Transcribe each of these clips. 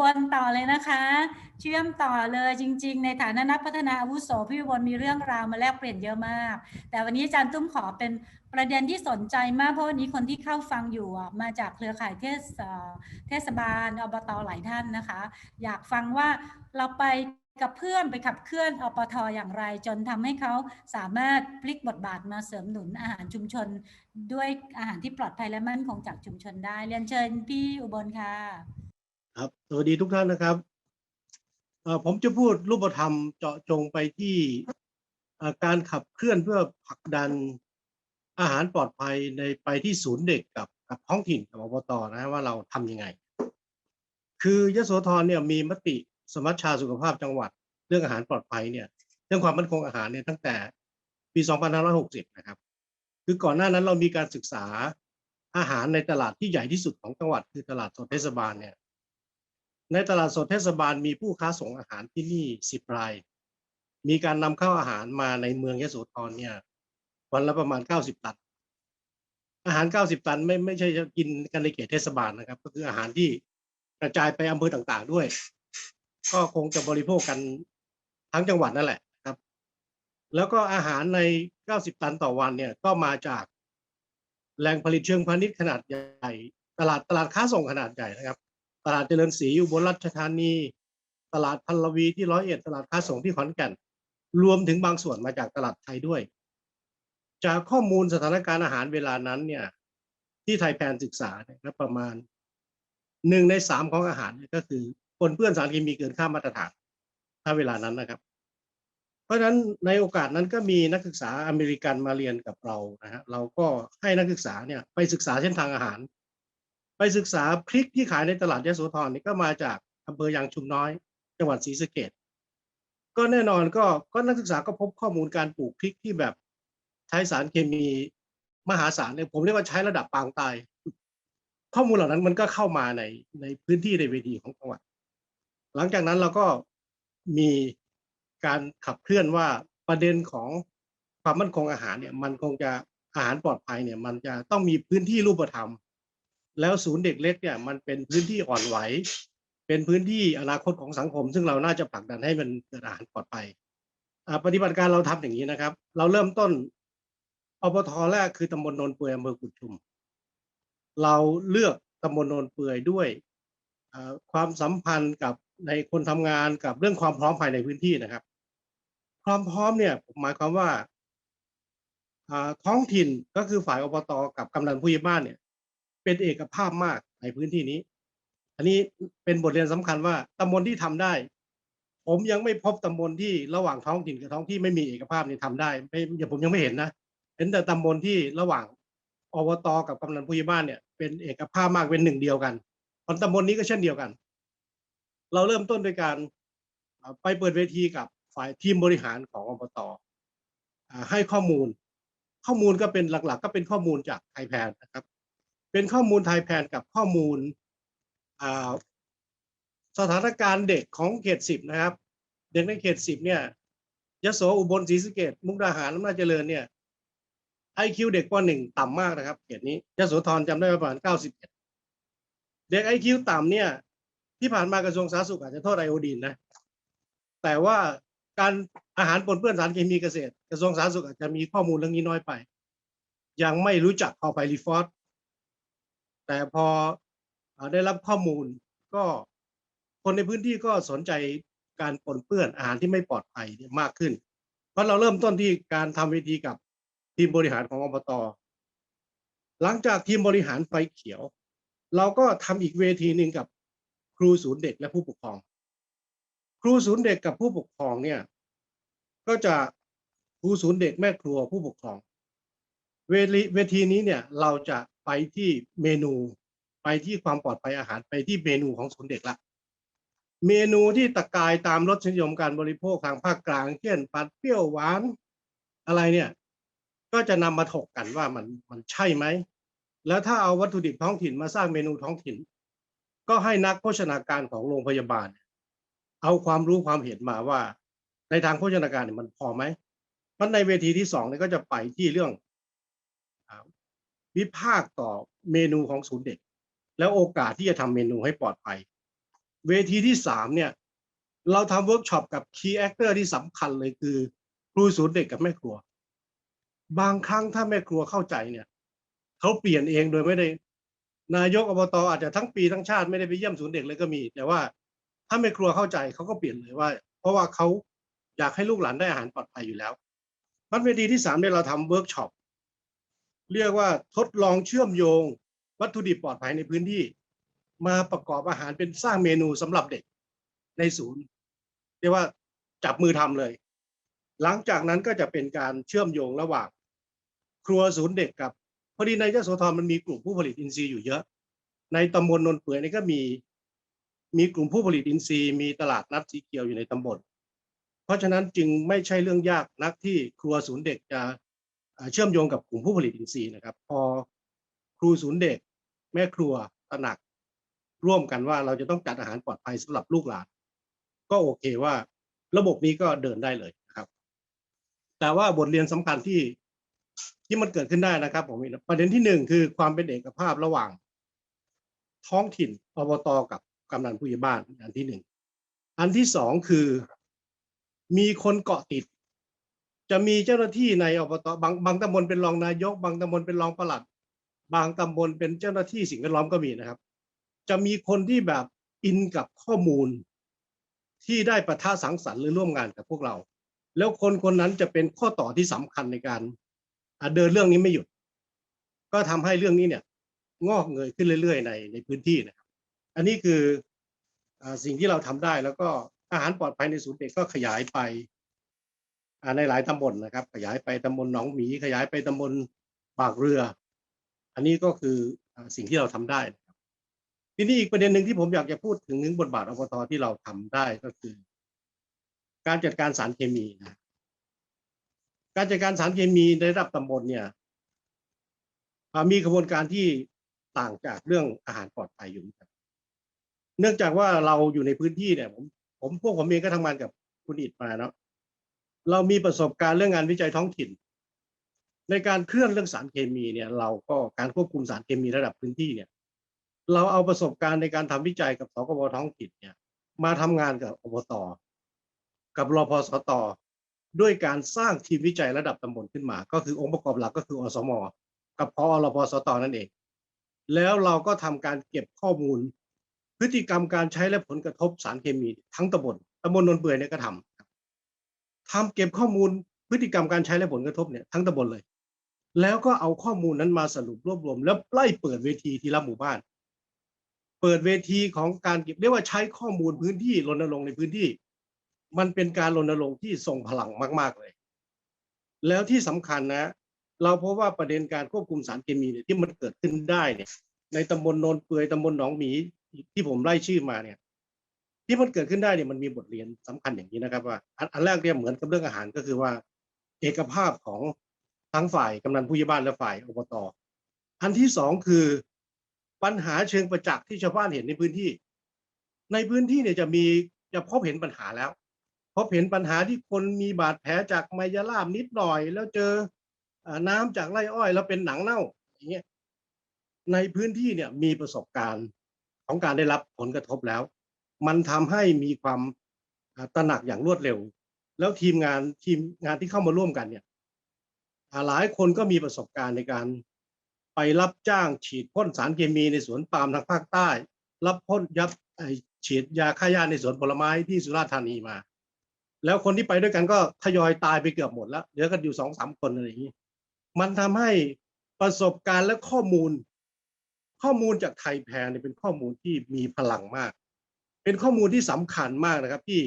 บลต่อเลยนะคะ เชื่อมต่อเลยจริง ๆ ในฐานะนักพัฒนาอาวุโสพี่อุบลมีเรื่องราวมาแลกเปลี่ยนเยอะมาก แต่วันนี้อาจารย์ตุ้มขอเป็นประเด็นที่สนใจมากเพราะวันนี้คนที่เข้าฟังอยู่มาจากเครือข่ายเทศเทศบาลอบตหลายท่านนะคะ อยากฟังว่าเราไปกับเพื่อนไปขับเคลื่อนอปทอย่างไร จนทำให้เขาสามารถพลิกบทบาทมาเสริมหนุนอาหารชุมชน ด้วยอาหารที่ปลอดภัยและมั่นคงจากชุมชนได้ เรียนเชิญพี่อุบลค่ะ ครับสวัสดีทุกท่านนะครับผมจะพูดรูปธรรมเจาะจงไปที่การขับเคลื่อนเพื่อผลักดันอาหารปลอดภัยในไปที่ศูนย์เด็กกับกับท้องถิ่นกับอบตนะว่าเราทำยังไง คือยโสธรเนี่ยมีมติสมัชชาสุขภาพจังหวัด เรื่องอาหารปลอดภัยเนี่ยเรื่องความมั่นคงอาหารเนี่ยตั้งแต่ปี 2560 นะครับ คือก่อนหน้านั้นเรามีการศึกษาอาหารในตลาดที่ใหญ่ที่สุดของจังหวัดคือตลาดสดเทศบาลเนี่ย ในตลาดสดเทศบาลมีผู้ค้าส่งอาหารที่นี่สิบราย มีการนำเข้าอาหารมาในเมืองยโสธรเนี่ย วันละประมาณเก้าสิบตัน อาหารเก้าสิบตันไม่ไม่ใช่จะกินกันในเขตเทศบาลนะครับ ก็คืออาหารที่กระจายไปอำเภอต่างๆด้วย ก็คงจะบริโภคกันทั้งจังหวัดนั่นแหละครับ แล้วก็อาหารในเก้าสิบตันต่อวันเนี่ยก็มาจากแหล่งผลิตเชิงพาณิชย์ขนาดใหญ่ ตลาดตลาดค้าส่งขนาดใหญ่นะครับ ตลาดเจริญศรีอุบลราชธานี ตลาดพันลวีที่ร้อยเอ็ดตลาดค้าส่งที่ขอนแก่น รวมถึงบางส่วนมาจากตลาดไทยด้วย จากข้อมูลสถานการณ์อาหารเวลานั้นเนี่ยที่ไทยแพนศึกษาเนี่ยประมาณหนึ่งในสามของอาหารเนี่ยก็คือปนเปื้อนสารเคมีเกินค่ามาตรฐานถ้าเวลานั้นนะครับ เพราะฉะนั้นในโอกาสนั้นก็มีนักศึกษาอเมริกันมาเรียนกับเรานะฮะเราก็ให้นักศึกษาเนี่ยไปศึกษาเส้นทางอาหาร ไปศึกษาพริกที่ขายในตลาดยโสธรนี่ก็มาจากอำเภอยางชุมน้อย จังหวัดศรีสะเกดก็แน่นอนก็ก็นักศึกษาก็พบข้อมูลการปลูกพริกที่แบบใช้สารเคมีมหาศาลเนี่ยผมเรียกว่าใช้ระดับปางตาย ข้อมูลเหล่านั้นมันก็เข้ามาในในพื้นที่ในเวทีของจังหวัด หลังจากนั้นเราก็มีการขับเคลื่อนว่าประเด็นของความมั่นคงอาหารเนี่ยมันคงจะอาหารปลอดภัยเนี่ย มันจะต้องมีพื้นที่รูปธรรม แล้วศูนย์เด็กเล็กเนี่ยมันเป็นพื้นที่อ่อนไหว เป็นพื้นที่อนาคตของสังคม ซึ่งเราน่าจะผลักดันให้มันเกิดอาหารปลอดภัยปฏิบัติการเราทำอย่างนี้นะครับ เราเริ่มต้นอบทแรกคือตำบลโนนเปื่อยอำเภอกุดชุม เราเลือกตำบลโนนเปื่อยด้วยความสัมพันธ์กับในคนทำงานกับเรื่องความพร้อมภายในพื้นที่นะครับ ความพร้อมเนี่ยผมหมายความว่าอ่าท้องถิ่นก็คือฝ่ายอบตกับกำนันผู้ใหญ่บ้านเนี่ย เป็นเอกภาพมากในพื้นที่นี้ อันนี้เป็นบทเรียนสำคัญว่าตำบลที่ทำได้ ผมยังไม่พบตำบลที่ระหว่างท้องถิ่นกับท้องที่ไม่มีเอกภาพนี่ทำได้ไม่ยผมยังไม่เห็นนะเห็นแต่ตำบลที่ระหว่างอบตกับกำนันผู้ใหญ่บ้านเนี่ยเป็นเอกภาพมากเป็นหนึ่งเดียวกันตอนตำบลนี้ก็เช่นเดียวกัน เราเริ่มต้นโดยการไปเปิดเวทีกับฝ่ายทีมบริหารของอบตอให้ข้อมูล ข้อมูลก็เป็นหลักๆ ก็เป็นข้อมูลจากไทยแพนนะครับ เป็นข้อมูลไทยแพนกับข้อมูลสถานการณ์เด็กของเขตสิบนะครับ เด็กในเขตสิบเนี่ยยโสอุบลศรีสะเกดมุกดาหารอำนาจเจริญเนี่ยไอคิวเด็กปหนึ่งต่ำมากนะครับเขตนี้ยโสธรจำได้ประมาณเก้าสิบเอ็ดเด็กไอคิวต่ำเนี่ยที่ผ่านมากระทรวงสาธารณสุขอาจจะโทษไอโอดีนนะแต่ว่าการอาหารปนเปื้อนสารเคมีเกษตร กระทรวงสาธารณสุขอาจจะมีข้อมูลเรื่องนี้น้อยไป ยังไม่รู้จักพอไปรีฟอร์ แต่พอได้รับข้อมูลก็คนในพื้นที่ก็สนใจการปนเปื้อนอาหารที่ไม่ปลอดภัยเนี่ยมากขึ้น เพราะเราเริ่มต้นที่การทำเวทีกับทีมบริหารของอบต หลังจากทีมบริหารไฟเขียว เราก็ทำอีกเวทีหนึ่งกับครูศูนย์เด็กและผู้ปกครอง ครูศูนย์เด็กกับผู้ปกครองเนี่ย ก็จะครูศูนย์เด็กแม่ครัวผู้ปกครอง เวทีเวทีนี้เนี่ยเราจะ ไปที่เมนู ไปที่ความปลอดภัยอาหารไปที่เมนูของศูนย์เด็กละ เมนูที่ตะกายตามรสนิยมการบริโภคทางภาคกลางเช่นผัดเปรี้ยวหวาน อะไรเนี่ย ก็จะนำมาถกกันว่ามันมันใช่ไหม แล้วถ้าเอาวัตถุดิบท้องถิ่นมาสร้างเมนูท้องถิ่น ก็ให้นักโภชนาการของโรงพยาบาล เอาความรู้ความเห็นมาว่า ในทางโภชนาการเนี่ยมันพอไหมมันในเวทีที่สองเนี่ยก็จะไปที่เรื่อง วิพากต่อเมนูของศูนย์เด็ก แล้วโอกาสที่จะทำเมนูให้ปลอดภัย เวทีที่สามเนี่ย เราทำเวิร์กช็อปกับคีย์แอคเตอร์ที่สำคัญเลยคือครูศูนย์เด็กกับแม่ครัว บางครั้งถ้าแม่ครัวเข้าใจเนี่ยเขาเปลี่ยนเองโดยไม่ได้ นายกอบตอาจจะทั้งปีทั้งชาติไม่ได้ไปเยี่ยมศูนย์เด็กเลยก็มี แต่ว่าถ้าแม่ครัวเข้าใจเขาก็เปลี่ยนเลยว่า เพราะว่าเขาอยากให้ลูกหลานได้อาหารปลอดภัยอยู่แล้วมันเวทีที่สามเนี่ยเราทำเวิร์กช็อป เรียกว่าทดลองเชื่อมโยง วัตถุดิบปลอดภัยในพื้นที่ มาประกอบอาหารเป็นสร้างเมนูสำหรับเด็กในศูนย์ เรียกว่าจับมือทำเลย หลังจากนั้นก็จะเป็นการเชื่อมโยงระหว่าง ครัวศูนย์เด็กกับพอดีในยโสธรมันมีกลุ่มผู้ผลิตอินทรีย์อยู่เยอะ ในตำบลนนเปื่อยนี่ก็มีมีกลุ่มผู้ผลิตอินทรีย์มีตลาดนัดสีเขียวอยู่ในตำบล เพราะฉะนั้นจึงไม่ใช่เรื่องยากนักที่ครัวศูนย์เด็กจะ เชื่อมโยงกับกลุ่มผู้ผลิตอินทรีย์นะครับ พอครูศูนย์เด็ก แม่ครัวตระหนัก ร่วมกันว่าเราจะต้องจัดอาหารปลอดภัยสำหรับลูกหลาน ก็โอเคว่าระบบนี้ก็เดินได้เลยนะครับ แต่ว่าบทเรียนสำคัญที่ที่มันเกิดขึ้นได้นะครับผมประเด็นที่หนึ่งคือความเป็นเอกภาพระหว่าง ท้องถิ่นอบตกับกำนันผู้ใหญ่บ้านอันที่หนึ่งอันที่สองคือมีคนเกาะติด จะมีเจ้าหน้าที่ในอบตบางบางตำบลเป็นรองนายก บางตำบลเป็นรองปลัด บางตำบลเป็นเจ้าหน้าที่สิ่งแวดล้อมก็มีนะครับ จะมีคนที่แบบอินกับข้อมูล ที่ได้ประท่าสังสรรค์หรือร่วมงานกับพวกเรา แล้วคนคนนั้นจะเป็นข้อต่อที่สำคัญในการเดินเรื่องนี้ไม่หยุด ก็ทำให้เรื่องนี้เนี่ย งอกเงยขึ้นเรื่อย ๆ ในในพื้นที่นะครับ อันนี้คืออสิ่งที่เราทำได้แล้วก็อาหารปลอดภัยในศูนย์เด็กก็ขยายไป อ่าในหลายตำบลนะครับ ขยายไปตำบลหนองหมี ขยายไปตำบลปากเรือ อันนี้ก็คือสิ่งที่เราทำได้นะครับทีนี้อีกประเด็นหนึ่งที่ผมอยากจะพูดถึงบทบาทอบตที่เราทำได้ก็คือ การจัดการสารเคมีนะการจัดการสารเคมีในระดับตำบลเนี่ยมีกระบวนการที่ต่างจากเรื่องอาหารปลอดภัยอยู่เหมือนกันเนื่องจากว่าเราอยู่ในพื้นที่เนี่ย ผมผมพวกผมเองก็ทำงานกับคุณอิดมาเนาะ เรามีประสบการณ์เรื่องงานวิจัยท้องถิ่น ในการเคลื่อนเรื่องสารเคมีเนี่ย เราก็การควบคุมสารเคมีระดับพื้นที่เนี่ย เราเอาประสบการณ์ในการทำวิจัยกับสกบท้องถิ่นเนี่ย มาทำงานกับอบตกับรพสตด้วยการสร้างทีมวิจัยระดับตำบลขึ้นมา ก็คือองค์ประกอบหลักก็คืออสม กับพอรพสตนั่นเอง แล้วเราก็ทำการเก็บข้อมูล พฤติกรรมการใช้และผลกระทบสารเคมีทั้งตำบลตำบลนนเปื่อยเนี่ยก็ทำครับ ทำเก็บข้อมูลพฤติกรรมการใช้และผลกระทบเนี่ยทั้งตำบลเลย แล้วก็เอาข้อมูลนั้นมาสรุปรวบรวม แล้วไล่เปิดเวทีทีละหมู่บ้าน เปิดเวทีของการเก็บเรียกว่าใช้ข้อมูลพื้นที่รณรงค์ในพื้นที่ มันเป็นการรณรงค์ที่ทรงพลังมาก ๆเลย แล้วที่สำคัญนะ เราพบว่าประเด็นการควบคุมสารเคมีเนี่ยที่มันเกิดขึ้นได้เนี่ยในตำบลโนนเปื่อยตำบลหนองหมีที่ผมไล่ชื่อมาเนี่ย ที่มันเกิดขึ้นได้เนี่ยมันมีบทเรียนสำคัญอย่างนี้นะครับว่าอันแรกเนี่ยเหมือนกับเรื่องอาหารก็คือว่า เอกภาพของทั้งฝ่ายกำนันผู้ใหญ่บ้านและฝ่ายอบตอันที่สองคือปัญหาเชิงประจักษ์ที่ชาวบ้านเห็นในพื้นที่ ในพื้นที่เนี่ยจะมีจะพบเห็นปัญหาแล้วพบเห็นปัญหาที่คนมีบาดแผลจากไมยาลามนิดหน่อย แล้วเจอน้ำจากไร่อ้อย แล้วเป็นหนังเน่าอย่างเงี้ยในพื้นที่เนี่ยมีประสบการณ์ของการได้รับผลกระทบแล้ว มันทำให้มีความตระหนักอย่างรวดเร็ว แล้วทีมงานทีมงานที่เข้ามาร่วมกันเนี่ยหลายคนก็มีประสบการณ์ในการ ไปรับจ้างฉีดพ่นสารเคมีในสวนปาล์มทางภาคใต้ รับพ่นยับฉีดยาฆ่าหญ้าในสวนผลไม้ที่สุราษฎร์ธานีมา แล้วคนที่ไปด้วยกันก็ทยอยตายไปเกือบหมดแล้วเหลือกันอยู่สองสามคนอะไรอย่างนี้มันทำให้ประสบการณ์และข้อมูล ข้อมูลจากไทยแพรเนี่ยเป็นข้อมูลที่มีพลังมาก เป็นข้อมูลที่สำคัญมากนะครับที่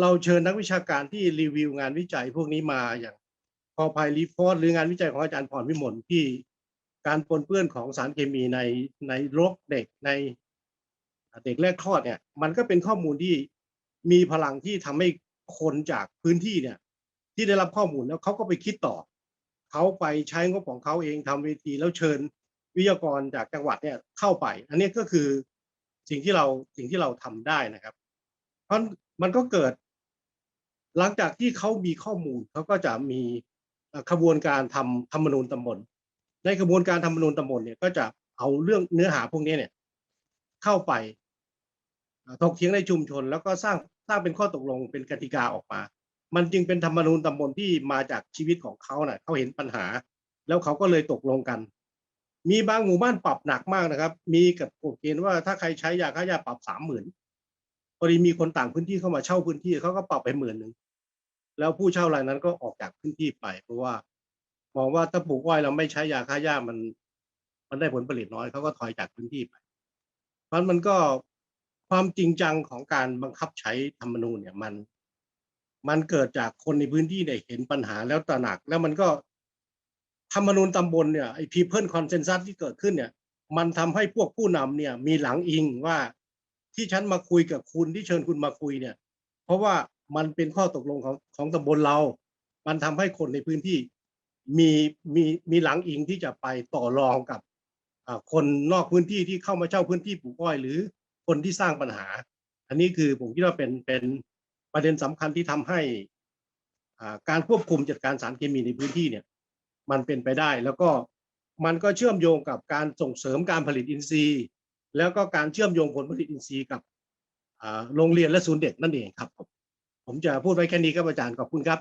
เราเชิญนักวิชาการที่รีวิวงานวิจัยพวกนี้มาอย่างพอพายรีฟอร์ดหรืองานวิจัยของอาจารย์พรวิมลที่การปนเปื้อนของสารเคมีในในรกเด็กในเด็กแรกคลอดเนี่ย มันก็เป็นข้อมูลที่มีพลังที่ทำให้คนจากพื้นที่เนี่ย ที่ได้รับข้อมูลแล้วเขาก็ไปคิดต่อเขาไปใช้งบของเขาเองทำเวทีแล้วเชิญวิทยากรจากจังหวัดเนี่ยเข้าไป อันนี้ก็คือ สิ่งที่เราสิ่งที่เราทำได้นะครับ เพราะมันก็เกิด หลังจากที่เขามีข้อมูลเขาก็จะมีขบวนการทำธรรมนูญตำบลในกระบวนการธรรมนูญตำบลเนี่ยก็จะเอาเรื่องเนื้อหาพวกนี้เนี่ย เข้าไปถกเถียงในชุมชน แล้วก็สร้างสร้างเป็นข้อตกลงเป็นกติกาออกมา มันจึงเป็นธรรมนูญตำบลที่มาจากชีวิตของเขาเน่ะเขาเห็นปัญหา แล้วเขาก็เลยตกลงกัน มีบางหมู่บ้านปรับหนักมากนะครับ มีกับกฎเกณฑ์ว่าถ้าใครใช้ยาฆ่าหญ้าปรับสามหมื่นพอดีมีคนต่างพื้นที่เข้ามาเช่าพื้นที่เขาก็ปรับไปหมื่นหนึ่งแล้วผู้เช่ารายนั้นก็ออกจากพื้นที่ไป เพราะว่ามองว่าถ้าปลูกอ้อยเราไม่ใช้ยาฆ่าหญ้ามัน มันได้ผลผลิตน้อยเขาก็ถอยจากพื้นที่ไป เพราะมันก็ความจริงจังของการบังคับใช้ธรรมนูญเนี่ยมัน มันเกิดจากคนในพื้นที่เนี่ยเห็นปัญหาแล้วตระหนัก แล้วมันก็ ธรรมนูญตำบลเนี่ยไอ้ people consensus ที่เกิดขึ้นเนี่ย มันทำให้พวกผู้นำเนี่ยมีหลังอิงว่าที่ฉันมาคุยกับคุณที่เชิญคุณมาคุยเนี่ย เพราะว่ามันเป็นข้อตกลงของของตำบลเรา มันทำให้คนในพื้นที่มีมีมีหลังอิงที่จะไปต่อรองกับคนนอกพื้นที่ที่เข้ามาเช่าพื้นที่ปลูกอ้อย หรือคนที่สร้างปัญหา อันนี้คือผมคิดว่าเป็นเป็นประเด็นสำคัญที่ทำให้อ่าการควบคุมจัดการสารเคมีในพื้นที่เนี่ย มันเป็นไปได้ แล้วก็มันก็เชื่อมโยงกับการส่งเสริมการผลิตอินทรีย์ แล้วก็การเชื่อมโยงผลผลิตอินทรีย์กับโรงเรียนและศูนย์เด็กนั่นเองครับ ผมผมจะพูดไว้แค่นี้ครับอาจารย์ขอบคุณครับ